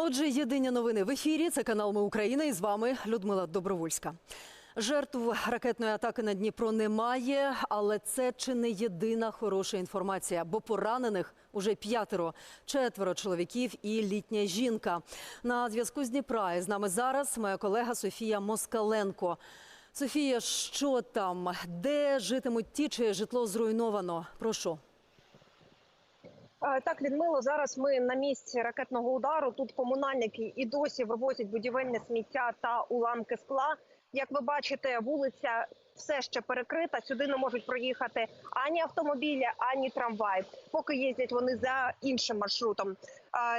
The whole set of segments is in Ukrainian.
Отже, єдині новини в ефірі. Це канал Ми Україна. І з вами Людмила Добровольська. Жертв ракетної атаки на Дніпро немає, але це чи не єдина хороша інформація, бо поранених уже п'ятеро, четверо чоловіків і літня жінка. На зв'язку з Дніпра і з нами зараз моя колега Софія Москаленко. Софія, що там? Де житимуть ті, чиє житло зруйновано? Прошу. Е, Так, Людмило, зараз ми на місці ракетного удару. Тут комунальники і досі вивозять будівельне сміття та уламки скла. Як ви бачите, вулиця все ще перекрита. Сюди не можуть проїхати ані автомобілі, ані трамвай. Поки їздять вони за іншим маршрутом.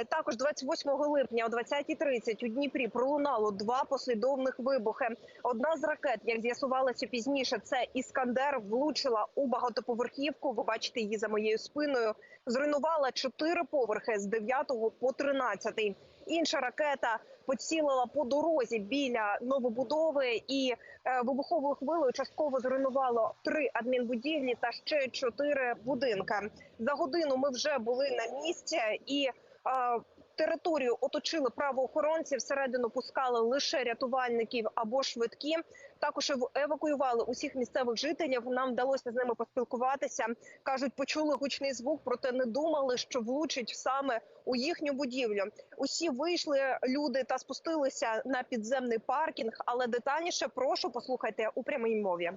Також 28 липня о 20.30 у Дніпрі пролунало два послідовних вибухи. Одна з ракет, як з'ясувалося пізніше, це Іскандер влучила у багатоповерхівку. Ви бачите її за моєю спиною. Зруйнувала чотири поверхи з 9 по 13. Інша ракета поцілила по дорозі біля новобудови і е, вибуховою хвилою частково зруйнувало три адмінбудівлі та ще чотири будинки. За годину ми вже були на місці і е, територію оточили правоохоронці. Всередину пускали лише рятувальників або швидкі. Також ев- евакуювали усіх місцевих жителів. Нам вдалося з ними поспілкуватися. кажуть, почули гучний звук, проте не думали, що влучить саме у їхню будівлю. Усі вийшли люди та спустилися на підземний паркінг. Але детальніше прошу послухайте у прямій мові.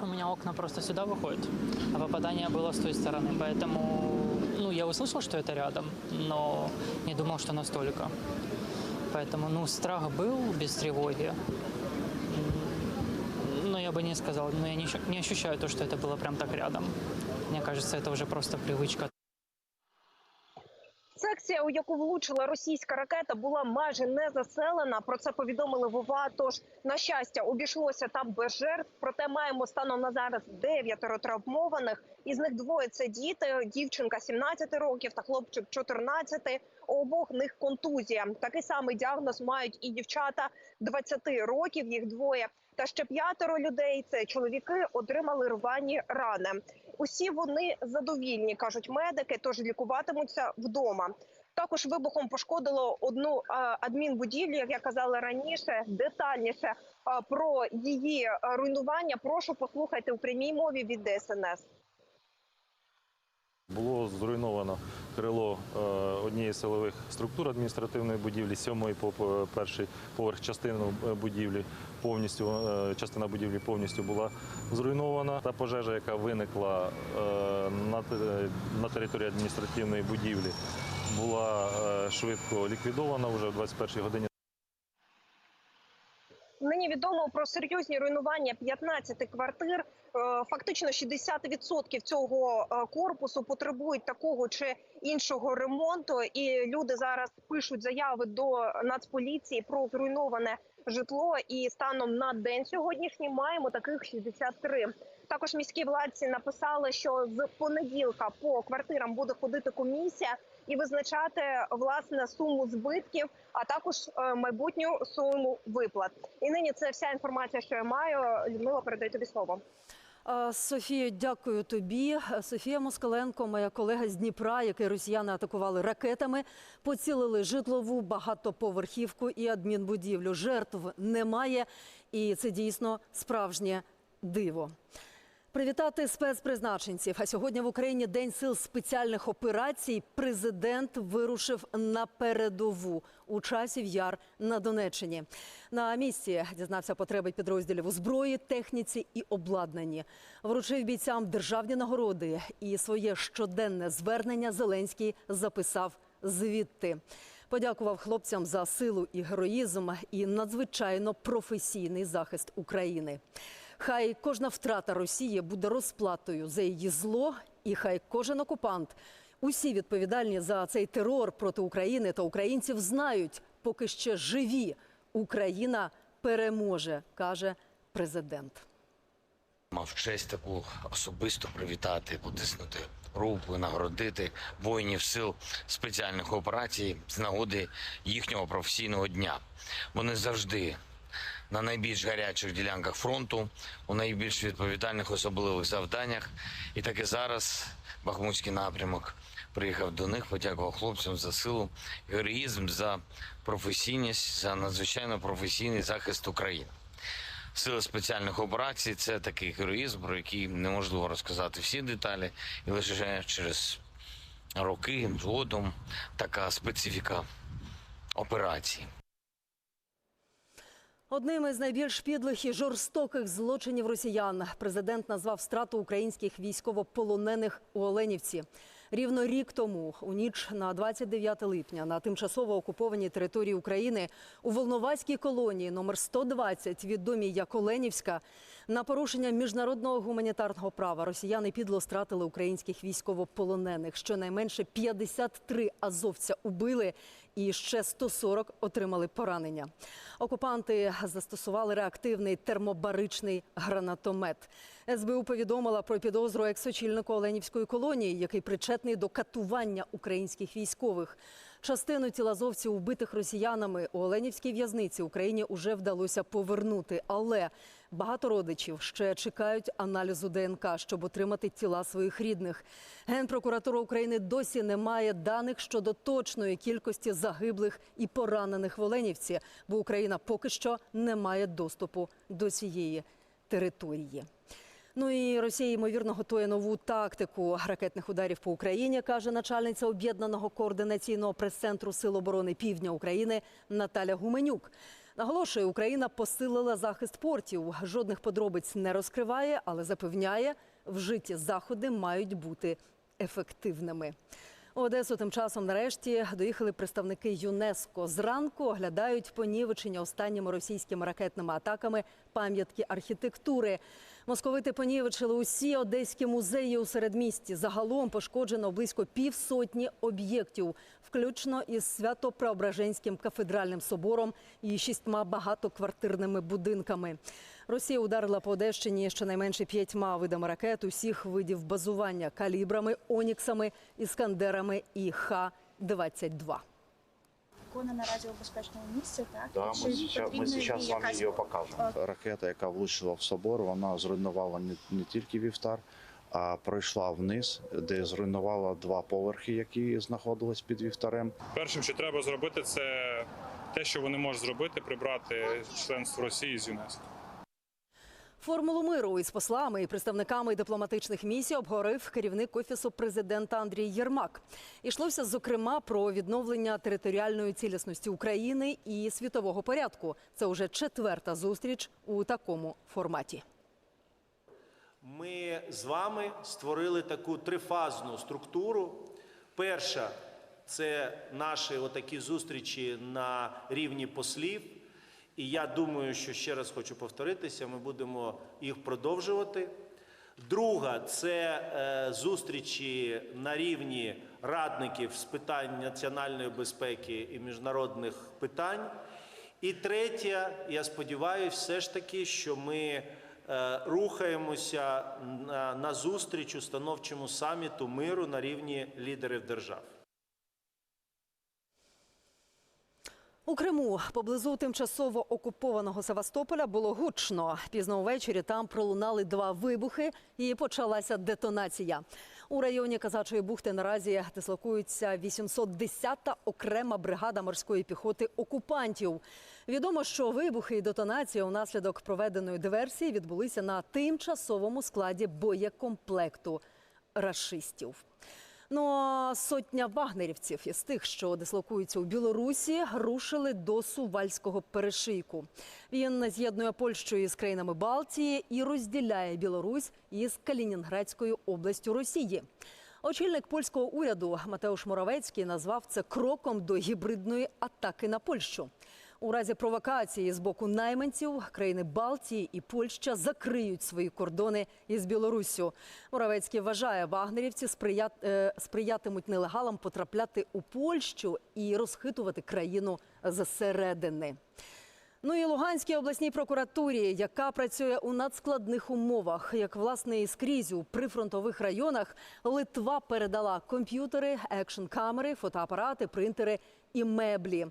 У меня окна просто сюда выходят, а попадание было с той стороны. Поэтому, ну, я услышал, что это рядом, но не думал, что настолько. Поэтому, ну, страх был без тревоги. М, Но я бы не сказал, но я не, ощу- не ощущаю то, что это было прям так рядом. Мне кажется, это уже просто привычка. Секція, у яку влучила російська ракета, була майже не заселена. Про це повідомили в ОВА. Тож на щастя обійшлося там без жертв. Проте маємо станом на зараз дев'ятеро травмованих. Із них двоє це діти. Дівчинка 17 років та хлопчик 14. У обох них контузія. Такий самий діагноз мають і дівчата 20 років. Їх двоє. Та ще п'ятеро людей. Це чоловіки отримали рвані рани. Усі вони задовільні, кажуть медики, тож лікуватимуться вдома. Також вибухом пошкодило одну адмінбудівлю, як я казала раніше. Детальніше про її руйнування. Прошу послухайте у прямій мові від ДСНС. Було зруйновано крило е, однієї з силових структур адміністративної будівлі, сьомої по перший поверх частину е, будівлі повністю е, частина будівлі повністю була зруйнована. Та пожежа, яка виникла на, території адміністративної будівлі, була швидко ліквідована вже в 21 годині. Нині відомо про серйозні руйнування 15 квартир. Е, Фактично 60% цього е, корпусу потребують такого чи іншого ремонту. І люди зараз пишуть заяви до Нацполіції про зруйноване житло. І станом на день сьогоднішній маємо таких 63. Також міські владці написали, що з понеділка по квартирам буде ходити комісія і визначати власне суму збитків, а також е, майбутню суму виплат. І нині це вся інформація, що я маю. Людмила, передаю тобі слово. А, Софія, дякую тобі. Софія Москаленко, моя колега з Дніпра, який росіяни атакували ракетами, поцілили житлову багатоповерхівку і адмінбудівлю. Жертв немає, і це дійсно справжнє диво. Привітати спецпризначенців. А сьогодні в Україні День сил спеціальних операцій. Президент вирушив на передову у часів яр на Донеччині. На місці дізнався потреби підрозділів у зброї, техніці і обладнанні. Вручив бійцям державні нагороди і своє щоденне звернення Зеленський записав звідти. Подякував хлопцям за силу і героїзм і надзвичайно професійний захист України. Хай кожна втрата Росії буде розплатою за її зло, і хай кожен окупант, усі відповідальні за цей терор проти України та українців знають, поки ще живі, Україна переможе, каже президент. Мав честь таку особисто привітати, потиснути руку, нагородити воїнів сил спеціальних операцій з нагоди їхнього професійного дня. Вони завжди на найбільш гарячих ділянках фронту, у найбільш відповідальних особливих завданнях. І так і зараз Бахмутський напрямок приїхав до них, подякував хлопцям за силу, героїзм, за професійність, за надзвичайно професійний захист України. Сили спеціальних операцій це такий героїзм, про який неможливо розказати всі деталі, і лише через роки згодом така специфіка операції. Одним із найбільш підлих і жорстоких злочинів росіян президент назвав страту українських військовополонених у Оленівці. Рівно рік тому, у ніч на 29 липня, на тимчасово окупованій території України у Волноваській колонії номер 120, відомій як Оленівська, на порушення міжнародного гуманітарного права росіяни підло стратили українських військовополонених. Щонайменше 53 азовця убили і ще 140 отримали поранення. Окупанти застосували реактивний термобаричний гранатомет. СБУ повідомила про підозру екс-очільнику Оленівської колонії, який причетний до катування українських військових. Частину тілазовців, убитих росіянами у Оленівській в'язниці Україні уже вдалося повернути, але багато родичів ще чекають аналізу ДНК, щоб отримати тіла своїх рідних. Генпрокуратура України досі не має даних щодо точної кількості загиблих і поранених в Оленівці, бо Україна поки що не має доступу до цієї території. Ну і Росія ймовірно готує нову тактику ракетних ударів по Україні, каже начальниця об'єднаного координаційного прес-центру Сил оборони Півдня України Наталя Гуменюк. Наголошує, Україна посилила захист портів. Жодних подробиць не розкриває, але запевняє, вжиті заходи мають бути ефективними. У Одесу тим часом нарешті доїхали представники ЮНЕСКО. Зранку оглядають понівечення останніми російськими ракетними атаками пам'ятки архітектури. Московити понівечили усі одеські музеї у середмісті. Загалом пошкоджено близько півсотні об'єктів, включно із Свято-Преображенським кафедральним собором і шістьма багатоквартирними будинками. Росія ударила по Одещині щонайменше п'ятьма видами ракет усіх видів базування калібрами, оніксами, іскандерами і Х-22. Вона наразі у безпечному місці, так? Да, Чи ми зараз ми зараз вам якась- її покажемо. Ракета, яка влучила в собор, вона зруйнувала не, не тільки вівтар, а пройшла вниз, де зруйнувала два поверхи, які знаходились під вівтарем. Першим, що треба зробити, це те, що вони можуть зробити, прибрати членство Росії з ЮНЕСКО. Формулу миру із послами і представниками дипломатичних місій обговорив керівник офісу президента Андрій Єрмак. Ішлося зокрема про відновлення територіальної цілісності України і світового порядку. Це уже четверта зустріч у такому форматі. Ми з вами створили таку трифазну структуру. Перша це наші отакі зустрічі на рівні послів. І я думаю, що ще раз хочу повторитися, ми будемо їх продовжувати. Друга це е, зустрічі на рівні радників з питань національної безпеки і міжнародних питань. І третя, я сподіваюся, все ж таки, що ми е, рухаємося на, зустріч установчому саміту миру на рівні лідерів держав. У Криму поблизу тимчасово окупованого Севастополя було гучно. Пізно ввечері там пролунали два вибухи і почалася детонація. У районі Казачої бухти наразі дислокується 810-та окрема бригада морської піхоти окупантів. Відомо, що вибухи і детонація унаслідок проведеної диверсії відбулися на тимчасовому складі боєкомплекту рашистів. Ну а сотня вагнерівців із тих, що дислокуються у Білорусі, рушили до Сувальського перешийку. Він з'єднує Польщу із країнами Балтії і розділяє Білорусь із Калінінградською областю Росії. Очільник польського уряду Матеуш Моровецький назвав це кроком до гібридної атаки на Польщу. У разі провокації з боку найманців країни Балтії і Польща закриють свої кордони із Білоруссю. Моравецький вважає, вагнерівці сприят, е, сприятимуть нелегалам потрапляти у Польщу і розхитувати країну зсередини. Ну і Луганській обласній прокуратурі, яка працює у надскладних умовах, як власне і скрізь у прифронтових районах, Литва передала комп'ютери, екшн-камери, фотоапарати, принтери і меблі.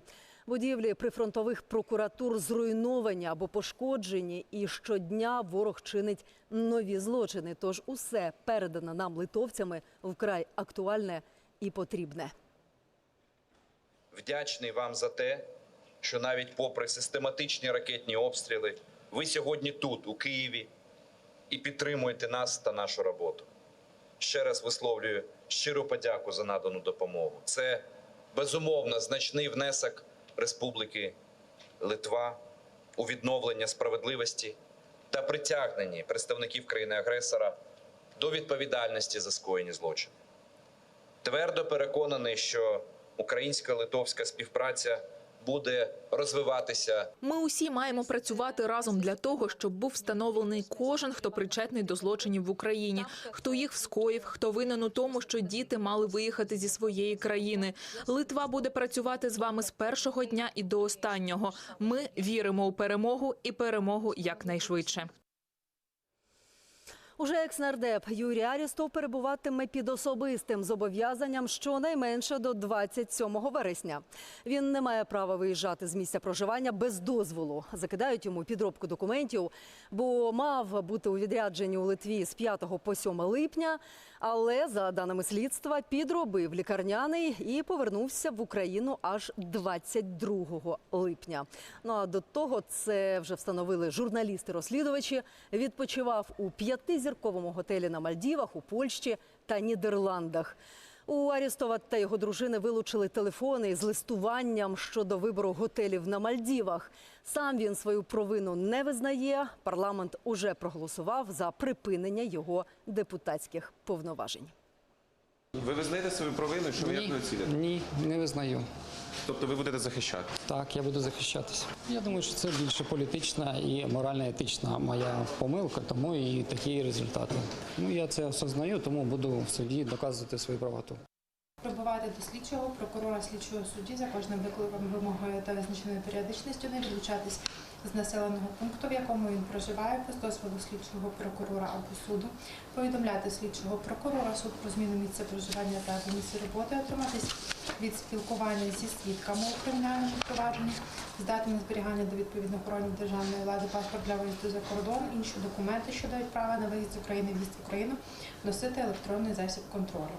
Будівлі прифронтових прокуратур зруйновані або пошкоджені, і щодня ворог чинить нові злочини. Тож усе передане нам литовцями вкрай актуальне і потрібне. Вдячний вам за те, що навіть попри систематичні ракетні обстріли, ви сьогодні тут, у Києві, і підтримуєте нас та нашу роботу. Ще раз висловлюю щиру подяку за надану допомогу. Це безумовно значний внесок Республіки Литва у відновлення справедливості та притягнення представників країни-агресора до відповідальності за скоєні злочини. Твердо переконаний, що українсько-литовська співпраця буде розвиватися Ми усі маємо працювати разом для того, щоб був встановлений кожен, хто причетний до злочинів в Україні, хто їх вскоїв, хто винен у тому, що діти мали виїхати зі своєї країни. Литва буде працювати з вами з першого дня і до останнього. Ми віримо у перемогу і перемогу якнайшвидше. Уже екс-нардеп Юрій Арістов перебуватиме під особистим зобов'язанням щонайменше до 27 вересня. Він не має права виїжджати з місця проживання без дозволу. Закидають йому підробку документів, бо мав бути у відрядженні у Литві з 5 по 7 липня. Але за даними слідства підробив лікарняний і повернувся в Україну аж 22 липня. Ну а до того це вже встановили журналісти-розслідувачі. Відпочивав у п'ятизірковому готелі на Мальдівах, у Польщі та Нідерландах. У Арістова та його дружини вилучили телефони з листуванням щодо вибору готелів на Мальдівах. Сам він свою провину не визнає. Парламент уже проголосував за припинення його депутатських повноважень. Ви визнаєте свою провину, що ви як не оціните? Ні, не визнаю. Тобто ви будете захищати? Так, я буду захищатися. Я думаю, що це більше політична і морально-етична моя помилка, тому і такі результати. Ну я це осознаю, тому буду в суді доказувати свою правоту. Прибувати до слідчого, прокурора слідчого судді за кожним викликом вимогою та визначеною періодичністю не відлучатись з населеного пункту, в якому він проживає, без дозволу слідчого прокурора або суду, повідомляти слідчого прокурора, суд про зміну місця проживання та місця роботи, отриматись від спілкування зі свідками у кримінальному провадженні, здати на зберігання до відповідних органів державної влади паспорт для виїзду за кордон, інші документи, що дають право на виїзд з України, в'їзд в Україну, носити електронний засіб контролю.